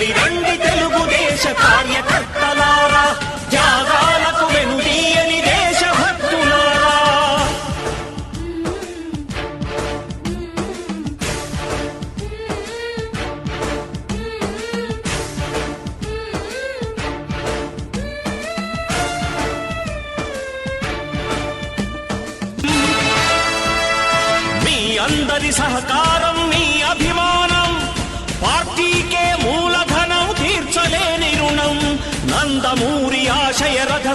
కదలి రండి తెలుగుదేశ కార్యకర్తలారా త్యాగాలకు వెనుదీయని దేశభక్తులారా. మీ అందరి సహకారం మీ అభిమానం పార్టీకే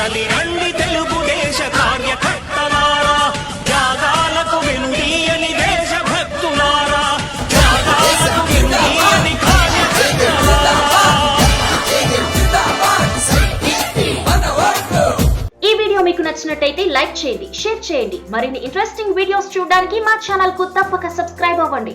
కదలి రండి తెలుగుదేశ కార్యకర్తలారా. త్యాగాలకు వెనుదీయని దేశభక్తులారా. త్యాగాలకు వెనుదీయని ఈ వీడియో మీకు నచ్చినట్టయితే లైక్ చేయండి షేర్ చేయండి. మరిన్ని ఇంట్రెస్టింగ్ వీడియోస్ చూడడానికి మా ఛానల్కు తప్పక సబ్స్క్రైబ్ అవ్వండి.